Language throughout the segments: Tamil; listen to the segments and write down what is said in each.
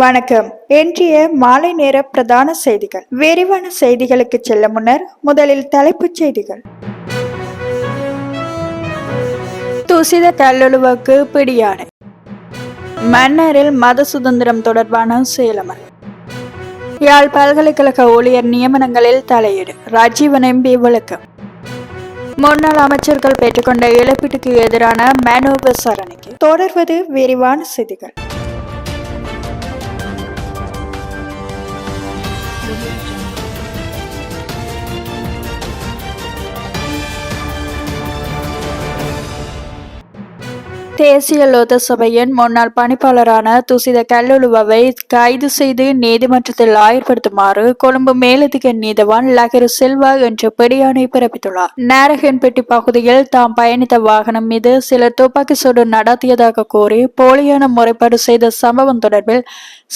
வணக்கம். இன்றைய மாலை நேர பிரதான செய்திகள். விரிவான செய்திகளுக்கு செல்ல முன்னர் முதலில் தலைப்புச் செய்திகள். துசித கல்லொழுவுக்கு பிடியாணை மன்னரில் மத சுதந்திரம் தொடர்பான சேலமர் யாழ் பல்கலைக்கழக ஊழியர் நியமனங்களில் தலையீடு. ராஜீவன் எம்பி விளக்கம். முன்னாள் அமைச்சர்கள் பெற்றுக்கொண்ட இழப்பீட்டுக்கு எதிரான மனு விசாரணைக்கு. தொடர்வது விரிவான செய்திகள். தேசிய லோத சபையின் முன்னாள் பணிப்பாளரான துசித கல்லுலுவை கைது செய்து நீதிமன்றத்தில் ஆயர்படுத்துமாறு கொழும்பு மேலதிக நீதவான் லகரு செல்வா என்ற பிடியாணை பிறப்பித்துள்ளார். நேரகன்பெட்டி பகுதியில் தாம் பயணித்த வாகனம் மீது சிலர் துப்பாக்கி சூடு நடத்தியதாக கூறி போலியான முறைப்பாடு செய்த சம்பவம் தொடர்பில்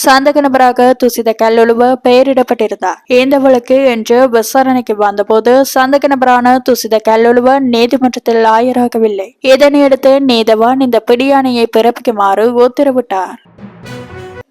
சந்தக நபராக துசித கல்லுலுவ பெயரிடப்பட்டிருந்தார். இந்த வழக்கு இன்று விசாரணைக்கு வந்தபோது சந்தக நபரான துசித கல்லுலுவ நீதிமன்றத்தில் ஆயராகவில்லை. இதனையடுத்து நீதவான் இந்த பிடியானையை பிறப்பிக்குமாறு உத்தரவிட்டார்.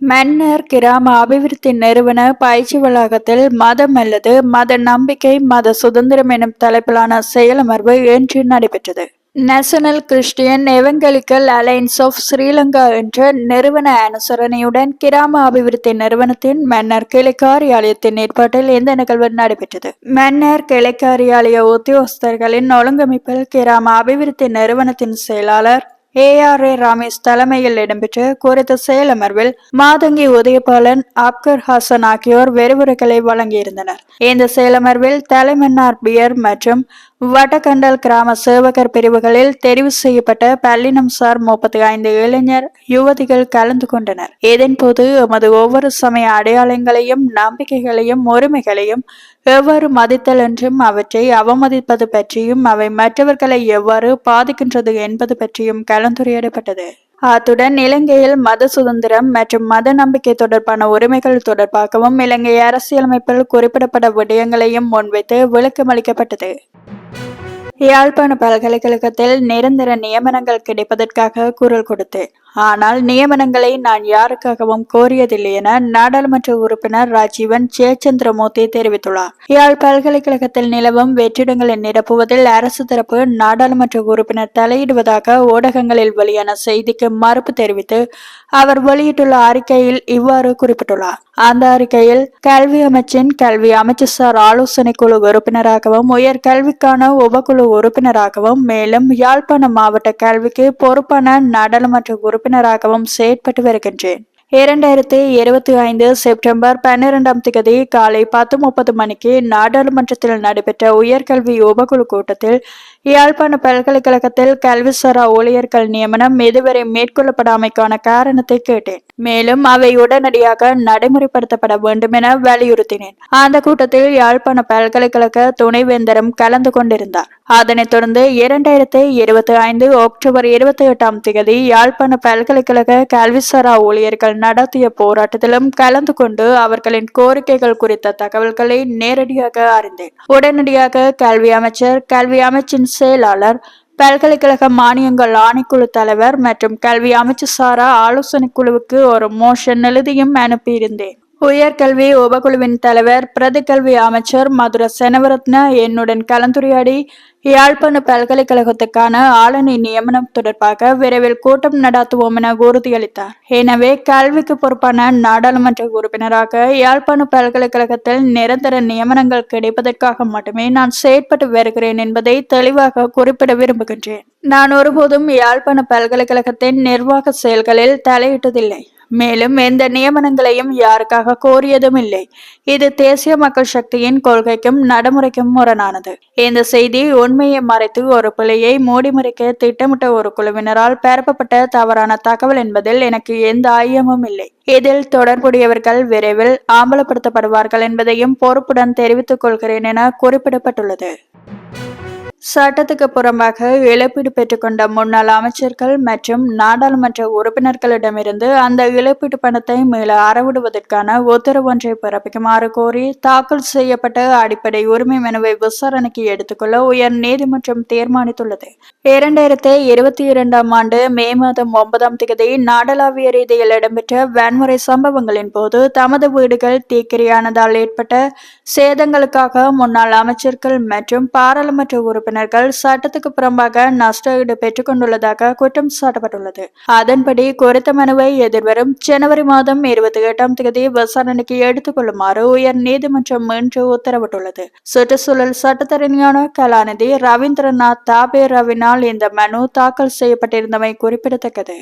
மன்னர் கிராம அபிவிருத்தி நிறுவன பயிற்சி வளாகத்தில் மதம் அல்லது மத நம்பிக்கை மத சுதந்திரம் எனும் தலைப்பிலான செயலமர்வு இன்று நடைபெற்றது. National Christian evangelical alliance of Sri Lanka என்ற நிறுவன அனுசரணையுடன் கிராம அபிவிருத்தி நிறுவனத்தின் மன்னர் கிளை காரியாலயத்தின் ஏற்பாட்டில் இந்த நிகழ்வு நடைபெற்றது. மன்னர் கிளை காரியாலய உத்தியோகஸ்தர்களின் ஒழுங்கமைப்பில் கிராம அபிவிருத்தி நிறுவனத்தின் செயலாளர் ஏ ஆர் ஏ ராமேஷ் தலைமையில் இடம்பெற்ற குறித்த செயலமர்வில் மாதங்கி உதயபாலன் அப்கர் ஹாசன் ஆகியோர் விரிவுரைகளை வழங்கியிருந்தனர். இந்த செயலமர்வில் தலைமன்னார் பியர் மற்றும் வடகண்டல் கிராம சேவகர் பிரிவுகளில் தெரிவு செய்யப்பட்ட பல்லினம் சார் முப்பத்தி ஐந்து இளைஞர் யுவதிகள் கலந்து கொண்டனர். இதன்போது எமது ஒவ்வொரு சமய அடையாளங்களையும் நம்பிக்கைகளையும் உரிமைகளையும் எவ்வாறு மதித்தல் என்றும் அவற்றை அவமதிப்பது பற்றியும் அவை மற்றவர்களை எவ்வாறு பாதிக்கின்றது என்பது பற்றியும் கலந்துரையாடப்பட்டது. அத்துடன் இலங்கையில் மத சுதந்திரம் மற்றும் மத நம்பிக்கை தொடர்பான உரிமைகள் தொடர்பாகவும் இலங்கை அரசியலமைப்பில் குறிப்பிடப்பட்ட விடயங்களையும் முன்வைத்து விளக்கமளிக்கப்பட்டது. யாழ்ப்பாண பல்கலைக்கழகத்தில் நிரந்தர நியமனங்கள் கிடைப்பதற்காக குரல் கொடுத்தேன் ஆனால் நியமனங்களை நான் யாருக்காகவும் கோரியதில்லை என நாடாளுமன்ற உறுப்பினர் ராஜீவன் ஜெயச்சந்திரமூர்த்தி தெரிவித்துள்ளார். யாழ் பல்கலைக்கழகத்தில் நிலவும் வெற்றிடங்களை நிரப்புவதில் அரசு தரப்பு நாடாளுமன்ற உறுப்பினர் தலையிடுவதாக ஊடகங்களில் வெளியான செய்திக்கு மறுப்பு தெரிவித்து அவர் வெளியிட்டுள்ள அறிக்கையில் இவ்வாறு குறிப்பிட்டுள்ளார். அந்த அறிக்கையில் கல்வி அமைச்சின் கல்வி அமைச்சர் ஆலோசனை குழு உறுப்பினராகவும் உயர் கல்விக்கான உபகுழு உறுப்பினராகவும் மேலும் யாழ்ப்பாண மாவட்ட கல்விக்கு பொறுப்பான நாடாளுமன்ற உறுப்பினராகவும் செயற்பட்டு வருகின்றேன். இரண்டாயிரத்தி இருபத்தி ஐந்து செப்டம்பர் பன்னிரெண்டாம் தேதி காலை பத்து முப்பது மணிக்கு நாடாளுமன்றத்தில் நடைபெற்ற உயர்கல்வி உபகுழு கூட்டத்தில் யாழ்ப்பாண பல்கலைக்கழகத்தில் கல்விசாரா ஊழியர்கள் நியமனம் இதுவரை மேற்கொள்ளப்படாமைக்கான காரணத்தை கேட்டேன். மேலும் அவை உடனடியாக நடைமுறைப்படுத்தப்பட வேண்டும் என வலியுறுத்தினேன். அந்த கூட்டத்தில் யாழ்ப்பாண பல்கலைக்கழக துணைவேந்தரும் கலந்து கொண்டிருந்தார். அதனைத் தொடர்ந்து இரண்டாயிரத்தி இருபத்தி ஐந்து அக்டோபர் இருபத்தி எட்டாம் தேதி யாழ்ப்பாண பல்கலைக்கழக கல்விசாரா ஊழியர்கள் நடத்திய போராட்டத்திலும் கலந்து கொண்டு அவர்களின் கோரிக்கைகள் குறித்த தகவல்களை நேரடியாக அறிந்தேன். உடனடியாக கல்வி அமைச்சர் கல்வி அமைச்சின் செயலாளர் பல்கலைக்கழக மானியங்கள் ஆணைக்குழு தலைவர் மற்றும் கல்வி அமைச்சு சாரா ஆலோசனை குழுவுக்கு ஒரு மோஷன் எழுதியும் அனுப்பியிருந்தேன். உயர்கல்வி உபகுழுவின் தலைவர் பிரதி கல்வி அமைச்சர் மதுர செனவரத்ன என்னுடன் கலந்துரையாடி யாழ்ப்பாண பல்கலைக்கழகத்துக்கான ஆளுநை நியமனம் தொடர்பாக விரைவில் கூட்டம் நடத்துவோம் என உறுதியளித்தார். எனவே கல்விக்கு பொறுப்பான நாடாளுமன்ற உறுப்பினராக யாழ்ப்பாண பல்கலைக்கழகத்தில் நிரந்தர நியமனங்கள் கிடைப்பதற்காக மட்டுமே நான் செயற்பட்டு வருகிறேன் என்பதை தெளிவாக குறிப்பிட விரும்புகின்றேன். நான் ஒருபோதும் யாழ்ப்பாண பல்கலைக்கழகத்தின் நிர்வாக செயல்களில் தலையிட்டதில்லை. மேலும் எந்த நியமனங்களையும் யாருக்காக கோரியதும் இல்லை இது தேசிய மக்கள் சக்தியின் கொள்கைக்கும் நடைமுறைக்கும் முரணானது. இந்த செய்தி உண்மையை மறைத்து ஒரு பிழையை மூடிமறைக்க திட்டமிட்ட ஒரு குழுவினரால் பரப்பப்பட்ட தவறான தகவல் என்பதில் எனக்கு எந்த ஐயமும் இல்லை. இதில் தொடர்புடையவர்கள் விரைவில் ஆம்பலப்படுத்தப்படுவார்கள் என்பதையும் பொறுப்புடன் தெரிவித்துக் கொள்கிறேன் என குறிப்பிடப்பட்டுள்ளது. சட்டத்துக்கு புறம்பாக இழப்பீடு பெற்றுக்கொண்ட முன்னாள் அமைச்சர்கள் மற்றும் நாடாளுமன்ற உறுப்பினர்களிடமிருந்து அந்த இழப்பீட்டு பணத்தை மீள அறவிடுவதற்கான உத்தரவு ஒன்றை பிறப்பிக்குமாறு கோரி தாக்கல் செய்யப்பட்ட அடிப்படை உரிமை மனுவை விசாரணைக்கு எடுத்துக்கொள்ள உயர் நீதிமன்றம் தீர்மானித்துள்ளது. இரண்டாயிரத்தி இருபத்தி இரண்டாம் ஆண்டு மே மாதம் ஒன்பதாம் தேதி நாடளாவிய ரீதியில் இடம்பெற்ற வன்முறை சம்பவங்களின் போது தமது வீடுகள் தீக்கிரையானதால் ஏற்பட்ட சேதங்களுக்காக முன்னாள் அமைச்சர்கள் மற்றும் பாராளுமன்ற உறுப்பினர் உறுப்பினர்கள் சட்டத்துக்கு புறம்பாக நஷ்ட ஈடு பெற்றுக் கொண்டுள்ளதாக குற்றம் சாட்டப்பட்டுள்ளது. அதன்படி குறித்த மனுவை எதிர்வரும் ஜனவரி மாதம் இருபத்தி எட்டாம் தேதி விசாரணைக்கு எடுத்துக் கொள்ளுமாறு உயர் நீதிமன்றம் இன்று உத்தரவிட்டுள்ளது. சுற்றுச்சூழல் சட்டத்தரணியான கலாநிதி ரவீந்திரநாத் தாபே ரவினால் இந்த மனு தாக்கல் செய்யப்பட்டிருந்தமை குறிப்பிடத்தக்கது.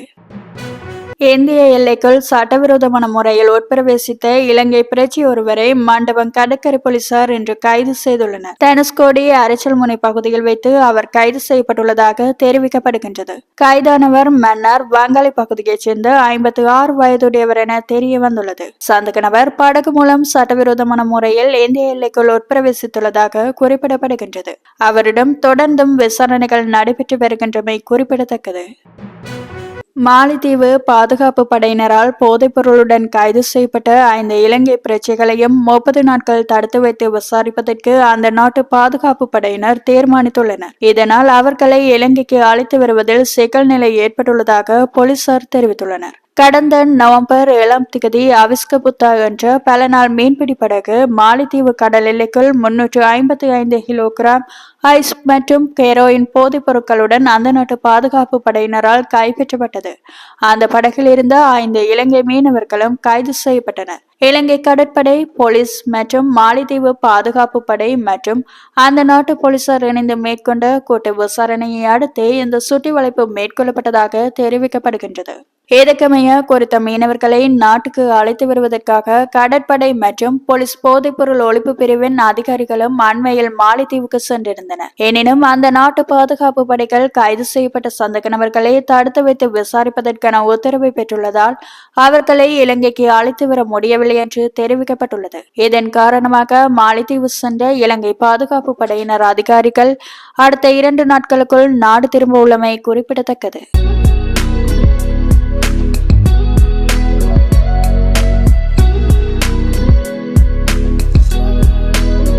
இந்திய எல்லைக்குள் சட்டவிரோதமான முறையில் உட்பிரவேசித்த இலங்கை பிரச்சி ஒருவரை மண்டபம் கடற்கரை போலீசார் இன்று கைது செய்துள்ளனர். தனுஷ்கோடி அரைச்சல்முனை பகுதியில் வைத்து அவர் கைது செய்யப்பட்டுள்ளதாக தெரிவிக்கப்படுகின்றது. கைதானவர் மன்னார் வங்காளி பகுதியைச் சேர்ந்த ஐம்பத்தி ஆறு வயதுடையவர் என தெரிய வந்துள்ளது. சந்தக நபர் படகு மூலம் சட்டவிரோதமான முறையில் இந்திய எல்லைக்குள் உட்பிரவேசித்துள்ளதாக குறிப்பிடப்படுகின்றது. அவரிடம் தொடர்ந்தும் விசாரணைகள் நடைபெற்று வருகின்றமை குறிப்பிடத்தக்கது. மாலைத்தீவு பாதுகாப்பு படையினரால் போதைப்பொருளுடன் கைது செய்யப்பட்ட ஐந்து இலங்கை பிரச்சைகளையும் முப்பது நாட்கள் தடுத்து வைத்து விசாரிப்பதற்கு அந்த நாட்டு பாதுகாப்பு படையினர் தீர்மானித்துள்ளனர். இதனால் அவர்களை இலங்கைக்கு அழைத்து வருவதில் சிக்கல் நிலை ஏற்பட்டுள்ளதாக போலீசார் தெரிவித்துள்ளனர். கடந்த நவம்பர் ஏழாம் திகதி அவிஸ்கபுத்தா என்ற பல நாள் மீன்பிடி படகு மாலைத்தீவு கடல் எல்லைக்குள் முன்னூற்று ஐம்பத்தி ஐந்து கிலோகிராம் ஐஸ் மற்றும் கெரோயின் போதைப் பொருட்களுடன் அந்த நாட்டு பாதுகாப்பு படையினரால் கைப்பற்றப்பட்டது. அந்த படகில் இருந்த ஐந்து இலங்கை மீனவர்களும் கைது செய்யப்பட்டனர். இலங்கை கடற்படை போலீஸ் மற்றும் மாலைத்தீவு பாதுகாப்பு படை மற்றும் அந்த நாட்டு போலீசார் இணைந்து மேற்கொண்ட கூட்டு விசாரணையை அடுத்து இந்த சுற்றி வளைப்பு மேற்கொள்ளப்பட்டதாக தெரிவிக்கப்படுகின்றது. இதற்கமைய குறித்த மீனவர்களை நாட்டுக்கு அழைத்து வருவதற்காக கடற்படை மற்றும் போலீஸ் போதைப்பொருள் ஒழிப்பு பிரிவின் அதிகாரிகளும் அண்மையில் மாலைத்தீவுக்கு சென்றிருந்தனர். எனினும் அந்த நாட்டு பாதுகாப்பு படைகள் கைது செய்யப்பட்ட சந்தக நபர்களை தடுத்து வைத்து விசாரிப்பதற்கான உத்தரவை பெற்றுள்ளதால் அவர்களை இலங்கைக்கு அழைத்து வர முடியவில்லை என்று தெரிவிக்கப்பட்டுள்ளது. இதன் காரணமாக மாலைத்தீவு சென்ற இலங்கை பாதுகாப்பு படையினர் அதிகாரிகள் அடுத்த இரண்டு நாட்களுக்குள் நாடு திரும்ப உள்ளமை குறிப்பிடத்தக்கது.